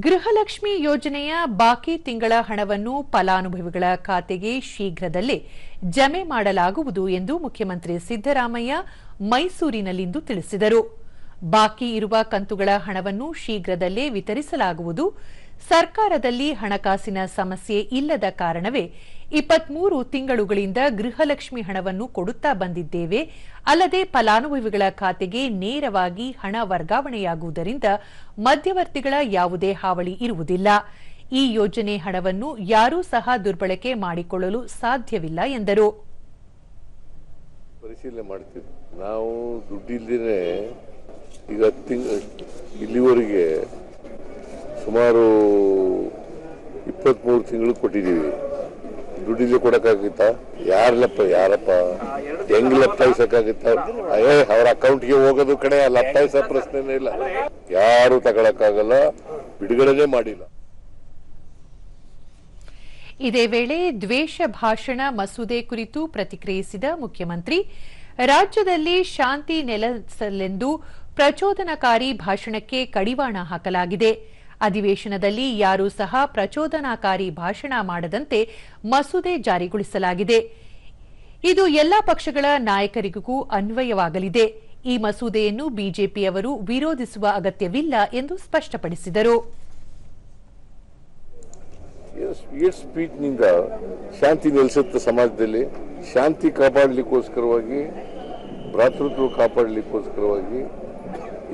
ಗೃಹಲಕ್ಷ್ಮಿ ಯೋಜನೆಯ ಬಾಕಿ ತಿಂಗಳ ಹಣವನ್ನು ಫಲಾನುಭವಿಗಳ ಖಾತೆಗೆ ಶೀಘ್ರದಲ್ಲೇ ಜಮೆ ಮಾಡಲಾಗುವುದು ಎಂದು ಮುಖ್ಯಮಂತ್ರಿ ಸಿದ್ದರಾಮಯ್ಯ ಮೈಸೂರಿನಲ್ಲಿಂದು ತಿಳಿಸಿದರು. ಬಾಕಿ ಇರುವ ಕಂತುಗಳ ಹಣವನ್ನು ಶೀಘ್ರದಲ್ಲೇ ವಿತರಿಸಲಾಗುವುದು. ಸರ್ಕಾರದಲ್ಲಿ ಹಣಕಾಸಿನ ಸಮಸ್ಯೆ ಇಲ್ಲದ ಕಾರಣವೇ ಇಪ್ಪತ್ಮೂರು ತಿಂಗಳುಗಳಿಂದ ಗೃಹಲಕ್ಷ್ಮಿ ಹಣವನ್ನು ಕೊಡುತ್ತಾ ಬಂದಿದ್ದೇವೆ. ಅಲ್ಲದೆ ಫಲಾನುಭವಿಗಳ ಖಾತೆಗೆ ನೇರವಾಗಿ ಹಣ ವರ್ಗಾವಣೆಯಾಗುವುದರಿಂದ ಮಧ್ಯವರ್ತಿಗಳ ಯಾವುದೇ ಹಾವಳಿ ಇರುವುದಿಲ್ಲ. ಈ ಯೋಜನೆ ಹಣವನ್ನು ಯಾರೂ ಸಹ ದುರ್ಬಳಕೆ ಮಾಡಿಕೊಳ್ಳಲು ಸಾಧ್ಯವಿಲ್ಲ ಎಂದರು. ಪರಿಶೀಲನೆ ಮಾಡ್ತೀವಿ. ನಾವು ಈಗ ಇಲ್ಲಿವರೆಗೆ ಸುಮಾರು ಇಪ್ಪತ್ಮೂರು ತಿಂಗಳು ಕೊಟ್ಟಿದ್ದೀವಿ. ದುಡ್ಡಿಲ್ಲದೆ ಕೊಡೋಕ್ಕಾಗಿತ್ತ? ಯಾರ ಲಪ್ಪ ಯಾರಪ್ಪ? ಹೆಂಗ್ ಲಪ್ಪಾಯಿಸಕ್ಕಾಗಿತ್ತ? ಏ, ಅವ್ರ ಅಕೌಂಟ್ಗೆ ಹೋಗೋದು ಕಡೆ ಲಪ್ಪಾಯಿಸೋ ಪ್ರಶ್ನೆನೇ ಇಲ್ಲ. ಯಾರು ತಗೊಳಕ್ಕಾಗಲ್ಲ, ಬಿಡುಗಡೆನೇ ಮಾಡಿಲ್ಲ. ಇದೇ ವೇಳೆ ದ್ವೇಷ ಭಾಷಣ ಮಸೂದೆ ಕುರಿತು ಪ್ರತಿಕ್ರಿಯಿಸಿದ ಮುಖ್ಯಮಂತ್ರಿ, ರಾಜ್ಯದಲ್ಲಿ ಶಾಂತಿ ನೆಲೆಸಲೆಂದು ಪ್ರಚೋದನಕಾರಿ ಭಾಷಣಕ್ಕೆ ಕಡಿವಾಣ ಹಾಕಲಾಗಿದೆ. ಅಧಿವೇಶನದಲ್ಲಿ ಯಾರೂ ಸಹ ಪ್ರಚೋದನಾಕಾರಿ ಭಾಷಣ ಮಾಡದಂತೆ ಮಸೂದೆ ಜಾರಿಗೊಳಿಸಲಾಗಿದೆ. ಇದು ಎಲ್ಲಾ ಪಕ್ಷಗಳ ನಾಯಕರಿಗೂ ಅನ್ವಯವಾಗಲಿದೆ. ಈ ಮಸೂದೆಯನ್ನು ಬಿಜೆಪಿಯವರು ವಿರೋಧಿಸುವ ಅಗತ್ಯವಿಲ್ಲ ಎಂದು ಸ್ಪಷ್ಟಪಡಿಸಿದರು. ಶಾಂತಿ ನೆಲೆಸುತ್ತೆ ಸಮಾಜದಲ್ಲಿ ಶಾಂತಿ ಕಾಪಾಡಲಿಕ್ಕೋಸ್ಕರವಾಗಿ, ಭ್ರಾತೃತ್ವ ಕಾಪಾಡಲಿಕ್ಕೋಸ್ಕರವಾಗಿ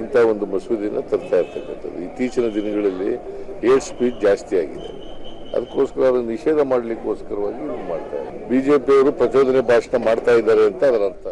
ಇಂಥ ಒಂದು ಮಸೂದೆಯನ್ನು ತರ್ತಾ ಇರ್ತಕ್ಕಂಥದ್ದು. ಇತ್ತೀಚಿನ ದಿನಗಳಲ್ಲಿ ಏಡ್ ಸ್ಪೀಡ್ ಜಾಸ್ತಿ ಆಗಿದೆ. ಅದಕ್ಕೋಸ್ಕರ ಅದನ್ನು ನಿಷೇಧ ಮಾಡಲಿಕ್ಕೋಸ್ಕರವಾಗಿ ಮಾಡ್ತಾ ಇದ್ದಾರೆ. ಬಿಜೆಪಿಯವರು ಪ್ರಚೋದನೆ ಭಾಷಣ ಮಾಡ್ತಾ ಇದ್ದಾರೆ ಅಂತ ಅದರ ಅರ್ಥ